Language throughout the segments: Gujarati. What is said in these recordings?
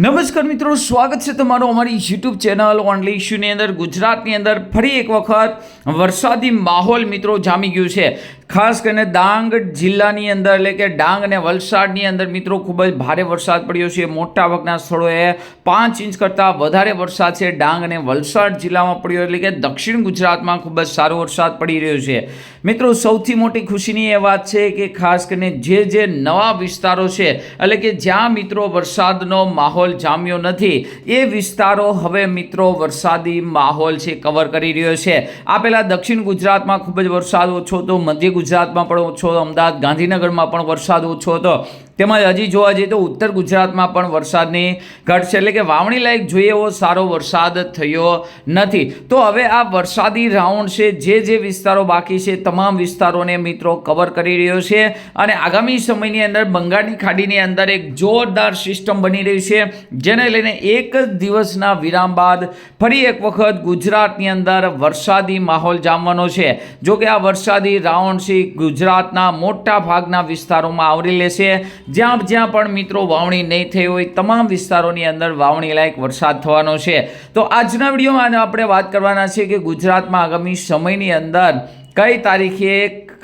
નમસ્કાર મિત્રો, સ્વાગત છે તમારું અમારી યુટ્યુબ ચેનલ ઓનલી ઇશ્યુની અંદર. ગુજરાતની અંદર ફરી એક વખત વરસાદી માહોલ મિત્રો જામી ગયું છે. ખાસ કરીને ડાંગ જિલ્લાની અંદર, એટલે કે ડાંગ અને વલસાડની અંદર મિત્રો ખૂબ જ ભારે વરસાદ પડ્યો છે. મોટાભાગના સ્થળોએ પાંચ ઇંચ કરતાં વધારે વરસાદ છે. ડાંગ અને વલસાડ જિલ્લામાં પડ્યો, એટલે કે દક્ષિણ ગુજરાતમાં ખૂબ જ સારો વરસાદ પડી રહ્યો છે. મિત્રો, સૌથી મોટી ખુશીની એ વાત છે કે ખાસ કરીને જે જે નવા વિસ્તારો છે, એટલે કે જ્યાં મિત્રો વરસાદનો માહોલ જામ્યો નથી. એ વિસ્તારો હવે મિત્રો વરસાદી માહોલ છે કવર કરી રહ્યો છે. આ પહેલાં દક્ષિણ ગુજરાતમાં ખૂબ જ વરસાદ ઓછો હતો, મધ્ય ગુજરાતમાં પણ ઓછો હતો, અમદાવાદ ગાંધીનગરમાં પણ વરસાદ ઓછો હતો. તેમજ હજી જોવા જઈએ તો ઉત્તર ગુજરાતમાં પણ વરસાદની ઘટ છે. એટલે કે વાવણી લાયક જોઈએ એવો સારો વરસાદ થયો નથી. તો હવે આ વરસાદી રાઉન્ડ છે, જે જે વિસ્તારો બાકી છે, તમામ વિસ્તારોને મિત્રો કવર કરી રહ્યો છે. અને આગામી સમયની અંદર બંગાળની ખાડીની અંદર એક જોરદાર સિસ્ટમ બની રહી છે, જેને લઈને એક જ દિવસના વિરામ બાદ ફરી એક વખત ગુજરાતની અંદર વરસાદી માહોલ જામવાનો છે. જો કે આ વરસાદી રાઉન્ડ છે ગુજરાતના મોટા ભાગના વિસ્તારોમાં આવરી લેશે જ્યાં જ્યાં પણ મિત્રો વાવણી નહીં થઈ હોય, તમામ વિસ્તારોની અંદર વાવણી લાયક વરસાદ થવાનો છે. તો આજના વિડીયોમાં આપણે વાત કરવાના છે કે ગુજરાતમાં આગામી સમયની અંદર કઈ તારીખે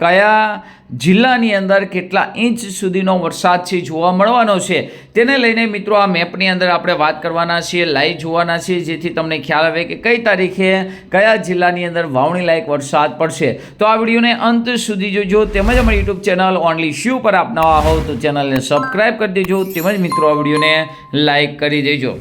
કયા જિલ્લાની અંદર કેટલા ઇંચ સુધીનો વરસાદ છે જોવા મળવાનો છે તેને લઈને મિત્રો આ મેપની અંદર આપણે વાત કરવાના છીએ લાઈવ જોવાના છીએ, જેથી તમને ખ્યાલ આવે કે કઈ તારીખે કયા જિલ્લાની અંદર વાવણી લાયક વરસાદ પડશે. તો આ વિડીયોને અંત સુધી જોજો, તેમજ અમારી યુટ્યુબ ચેનલ ઓનલી શ્યુ પર આપ નવા હોવ તો ચેનલને સબસ્ક્રાઈબ કરી દેજો, તેમજ મિત્રો આ વિડીયોને લાઈક કરી દેજો.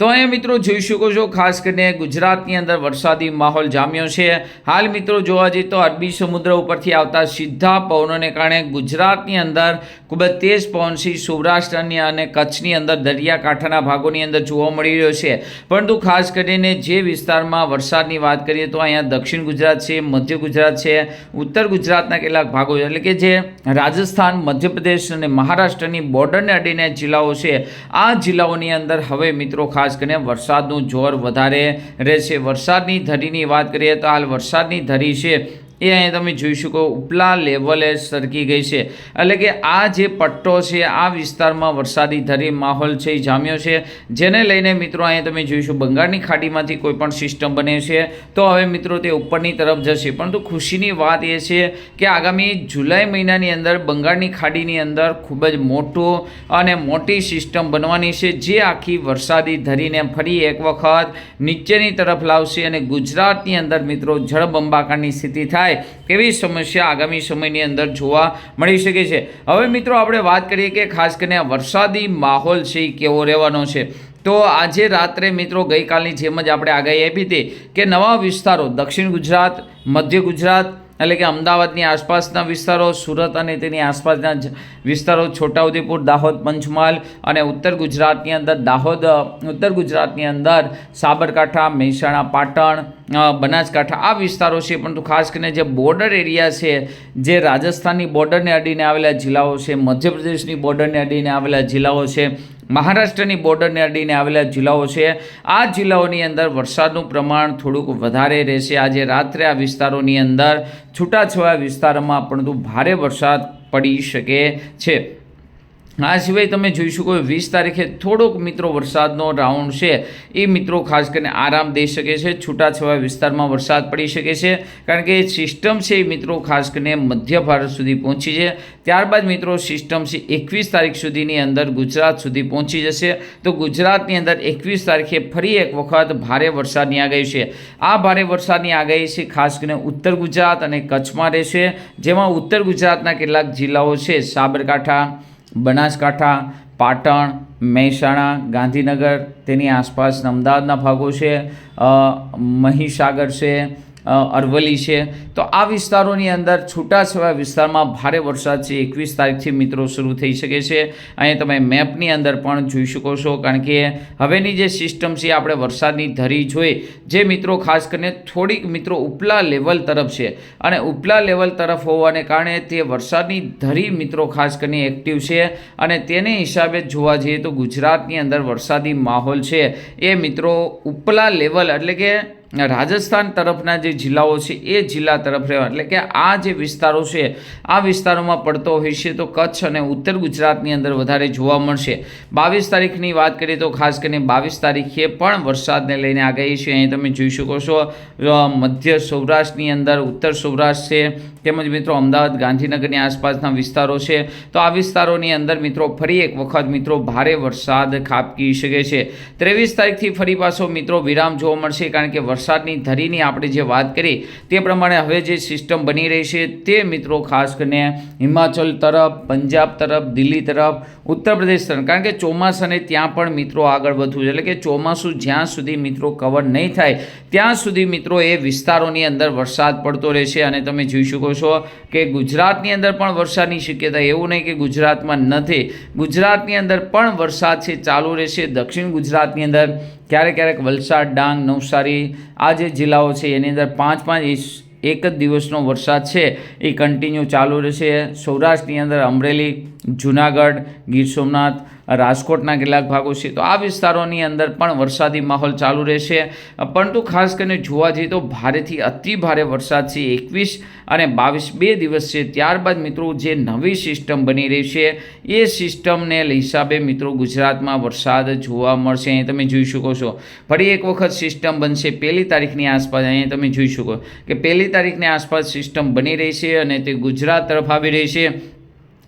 તો અહીંયા મિત્રો જોઈ શકો છો, ખાસ કરીને ગુજરાતની અંદર વરસાદી માહોલ જામ્યો છે. હાલ મિત્રો જોવા જઈએ તો અરબી સમુદ્ર ઉપરથી આવતા સીધા પવનોને કારણે ગુજરાતની અંદર ખૂબ જ તેજ પવન છે. સૌરાષ્ટ્રની અને કચ્છની અંદર દરિયાકાંઠાના ભાગોની અંદર જોવા મળી રહ્યો છે. પરંતુ ખાસ કરીને જે વિસ્તારમાં વરસાદની વાત કરીએ તો અહીંયા દક્ષિણ ગુજરાત છે, મધ્ય ગુજરાત છે, ઉત્તર ગુજરાતના કેટલાક ભાગો છે. એટલે કે જે રાજસ્થાન, મધ્યપ્રદેશ અને મહારાષ્ટ્રની બોર્ડરને અડીને જિલ્લાઓ છે. આ જિલ્લાઓની અંદર હવે મિત્રો ખાસ ખાસ કરીને વરસાદનું જોર વધારે રહેશે. વરસાદની ધરીની વાત કરીએ તો હાલ વરસાદની ધરી છે. એ અહીંયા તમે જોઈ શકો, ઉપલા લેવલે સરકી ગઈ છે. એટલે કે આ જે પટ્ટો છે, આ વિસ્તારમાં વરસાદી ધરી માહોલ છે એ જામ્યો છે. જેને લઈને મિત્રો અહીંયા તમે જોઈશું બંગાળની ખાડીમાંથી કોઈ પણ સિસ્ટમ બને છે. તો હવે મિત્રો તે ઉપરની તરફ જશે. પરંતુ ખુશીની વાત એ છે કે આગામી જુલાઈ મહિનાની અંદર બંગાળની ખાડીની અંદર ખૂબ જ મોટો અને મોટી સિસ્ટમ બનવાની છે. જે આખી વરસાદી ધરીને ફરી એક વખત નીચેની તરફ લાવશે અને ગુજરાતની અંદર મિત્રો જળબંબાકારની સ્થિતિ થાય થાય તેવી સમસ્યા આગામી સમયની અંદર જોવા મળી શકે છે. હવે મિત્રો આપણે વાત કરીએ કે ખાસ કરીને વરસાદી માહોલ છે કેવો રહેવાનો છે. તો આજે રાત્રે મિત્રો ગઈકાલની જેમ જ આપણે આગાહી આપી હતી કે નવા વિસ્તારો દક્ષિણ ગુજરાત, મધ્ય ગુજરાત એટલે કે અમદાવાદની આસપાસના વિસ્તારો, સુરત અને તેની આસપાસના વિસ્તારો, છોટાઉદેપુર, દાહોદ, પંચમહાલ અને ઉત્તર ગુજરાતની અંદર દાહોદ ઉત્તર ગુજરાતની અંદર સાબરકાંઠા, મહેસાણા, પાટણ બનાસકાંઠા આ વિસ્તારો છે. પરંતુ ખાસ કરીને જે બોર્ડર એરિયા છે, જે રાજસ્થાનની બોર્ડરને અડીને આવેલા જિલ્લાઓ છે, મધ્યપ્રદેશની બોર્ડરને અડીને આવેલા જિલ્લાઓ છે મહારાષ્ટ્રની બોર્ડરને અડીને આવેલા જિલ્લાઓ છે. આ જિલ્લાઓની અંદર વરસાદનું પ્રમાણ થોડુંક વધારે રહેશે. આજે રાત્રે આ વિસ્તારોની અંદર છૂટાછવાયા વિસ્તારોમાં પરંતુ ભારે વરસાદ પડી શકે છે. આ સિવાય તમે જોઈ શકો વીસ તારીખે થોડોક મિત્રો વરસાદનો રાઉન્ડ છે. એ મિત્રો ખાસ કરીને આરામ દઈ શકે છે, છૂટાછવાયા વિસ્તારમાં વરસાદ પડી શકે છે. કારણ કે સિસ્ટમ છે એ મિત્રો ખાસ કરીને મધ્ય ભારત સુધી પહોંચી છે. ત્યારબાદ મિત્રો સિસ્ટમ છે એકવીસ તારીખ સુધીની અંદર ગુજરાત સુધી પહોંચી જશે. તો ગુજરાતની અંદર એકવીસ તારીખે ફરી એક વખત ભારે વરસાદની આગાહી છે. આ ભારે વરસાદની આગાહી છે ખાસ કરીને ઉત્તર ગુજરાત અને કચ્છમાં રહેશે. જેમાં ઉત્તર ગુજરાતના કેટલાક જિલ્લાઓ છે સાબરકાંઠા બનાસકાંઠા પાટણ મહેસાણા ગાંધીનગર તેની આસપાસ અમદાવાદના ભાગો છે મહીસાગર છે અરવલ્લી છે. તો આ વિસ્તારોની અંદર છૂટાછવાયા વિસ્તારમાં ભારે વરસાદ છે. એકવીસ તારીખથી મિત્રો શરૂ થઈ શકે છે. અહીંયા તમે મેપની અંદર પણ જોઈ શકો છો. કારણ કે હવેની જે સિસ્ટમ છે, આપણે વરસાદની ધરી જોઈ, જે મિત્રો ખાસ કરીને થોડીક મિત્રો ઉપલા લેવલ તરફ છે. અને ઉપલા લેવલ તરફ હોવાને કારણે તે વરસાદની ધરી મિત્રો ખાસ કરીને એક્ટિવ છે. અને તેને હિસાબે જોવા જઈએ તો ગુજરાતની અંદર વરસાદી માહોલ છે. એ મિત્રો ઉપલા લેવલ એટલે કે રાજસ્થાન તરફના જે જિલ્લાઓ છે, એ જિલ્લા તરફ રહેવા. એટલે કે આ જે વિસ્તારો છે, આ વિસ્તારોમાં પડતો હોય છે, તો કચ્છ અને ઉત્તર ગુજરાતની અંદર વધારે જોવા મળશે. બાવીસ તારીખની વાત કરીએ તો ખાસ કરીને બાવીસ તારીખે પણ વરસાદને લઈને આગાહી છે. અહીં તમે જોઈ શકો છો મધ્ય સૌરાષ્ટ્રની અંદર ઉત્તર સૌરાષ્ટ્ર છે તેમજ મિત્રો અમદાવાદ ગાંધીનગરની આસપાસના વિસ્તારો છે. તો આ વિસ્તારોની અંદર મિત્રો ફરી એક વખત મિત્રો ભારે વરસાદ ખાબકી શકે છે. ત્રેવીસ તારીખથી ફરી પાછો મિત્રો વિરામ જોવા મળશે કારણ કે વરસાદની ધરીની આપણે જે વાત કરી તે પ્રમાણે હવે જે સિસ્ટમ બની રહી છે તે મિત્રો ખાસ કરીને હિમાચલ તરફ, પંજાબ તરફ, દિલ્હી તરફ, ઉત્તર પ્રદેશ તરફ. કારણ કે ચોમાસાને ત્યાં પણ મિત્રો આગળ વધવું છે. એટલે કે ચોમાસું જ્યાં સુધી મિત્રો કવર નહીં થાય, ત્યાં સુધી મિત્રો એ વિસ્તારોની અંદર વરસાદ પડતો રહેશે અને તમે જોઈ શકો છો કે ગુજરાતની અંદર પણ વરસાદની શક્યતા એવું નહીં કે ગુજરાતમાં નથી. ગુજરાતની અંદર પણ વરસાદ છે, ચાલુ રહેશે. દક્ષિણ ગુજરાતની અંદર ક્યારેક ક્યારેક વલસાડ, ડાંગ, નવસારી આ જે જિલ્લાઓ છે, એની અંદર પાંચ પાંચ એક જ દિવસનો વરસાદ છે, એ કન્ટિન્યુ ચાલુ રહેશે. સૌરાષ્ટ્રની અંદર અમરેલી, જુનાગઢ, ગીર સોમનાથ રાજકોટના કેટલાક ભાગો છે. તો આ વિસ્તારોની અંદર પણ વરસાદી માહોલ ચાલુ રહેશે. પરંતુ ખાસ કરીને જોવા જઈએ તો ભારેથી અતિ ભારે વરસાદ છે એકવીસ અને બાવીસ બે દિવસ છે. ત્યારબાદ મિત્રો જે નવી સિસ્ટમ બની રહી છે, એ સિસ્ટમને હિસાબે મિત્રો ગુજરાતમાં વરસાદ જોવા મળશે. અહીં તમે જોઈ શકો છો. ફરી એક વખત સિસ્ટમ બનશે. પહેલી તારીખની આસપાસ અહીંયા તમે જોઈ શકો કે પહેલી તારીખની આસપાસ સિસ્ટમ બની રહી છે અને તે ગુજરાત તરફ આવી રહી છે.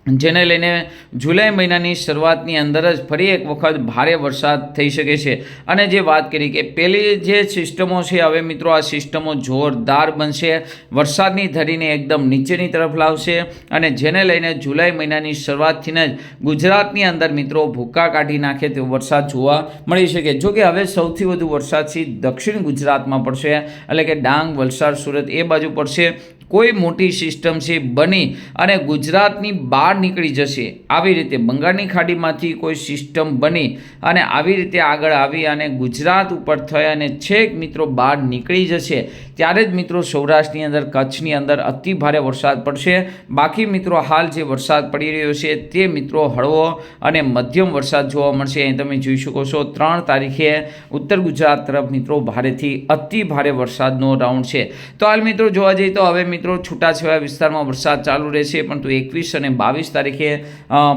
જેને લઈને જુલાઈ મહિનાની શરૂઆતની અંદર જ ફરી એક વખત ભારે વરસાદ થઈ શકે છે. અને જે વાત કરી કે પેલી જે સિસ્ટમો છે, હવે મિત્રો આ સિસ્ટમો જોરદાર બનશે. વરસાદની ધરીને એકદમ નીચેની તરફ લાવશે અને જેને લઈને જુલાઈ મહિનાની શરૂઆતથી જ ગુજરાતની અંદર મિત્રો ભૂકા કાઢી નાખે તેવો વરસાદ જોવા મળી શકે. જો કે હવે સૌથી વધુ વરસાદ છે દક્ષિણ ગુજરાતમાં પડશે. એટલે કે ડાંગ, વલસાડ, સુરત એ બાજુ પડશે. કોઈ મોટી સિસ્ટમ છે બની અને ગુજરાતની બહાર નીકળી જશે. આવી રીતે બંગાળની ખાડીમાંથી કોઈ સિસ્ટમ બની અને આવી રીતે આગળ આવી અને ગુજરાત ઉપર થઈ અને છેક મિત્રો બહાર નીકળી જશે. ત્યારે જ મિત્રો સૌરાષ્ટ્રની અંદર, કચ્છની અંદર અતિ ભારે વરસાદ પડશે. બાકી મિત્રો હાલ જે વરસાદ પડી રહ્યો છે તે મિત્રો હળવો અને મધ્યમ વરસાદ જોવા મળશે. અહીં તમે જોઈ શકો છો ત્રણ તારીખે ઉત્તર ગુજરાત તરફ મિત્રો ભારેથી અતિ ભારે વરસાદનો રાઉન્ડ છે. તો હાલ મિત્રો જોવા જઈએ તો હવે મિત્રો છૂટાછવાયા વિસ્તારમાં વરસાદ ચાલુ રહેશે, પરંતુ એકવીસ અને બાવીસ તારીખે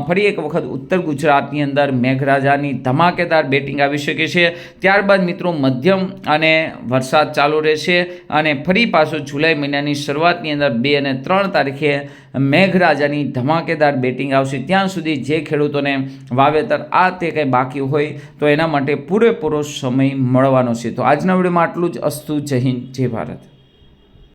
ફરી એક વખત ઉત્તર ગુજરાતની અંદર મેઘરાજાની ધમાકેદાર બેટિંગ આવી શકે છે. ત્યારબાદ મિત્રો, મધ્યમ અને વરસાદ ચાલુ રહેશે અને ફરી પાછો જુલાઈ મહિનાની શરૂઆતની અંદર બે અને ત્રણ તારીખે મેઘરાજાની ધમાકેદાર બેટિંગ આવશે. ત્યાં સુધી જે ખેડૂતોને વાવેતર આ તે કંઈ બાકી હોય, તો એના માટે પૂરેપૂરો સમય મળવાનો છે. તો આજના વિડીયોમાં આટલું જ. અસ્તુ જય હિન્દ, જય ભારત.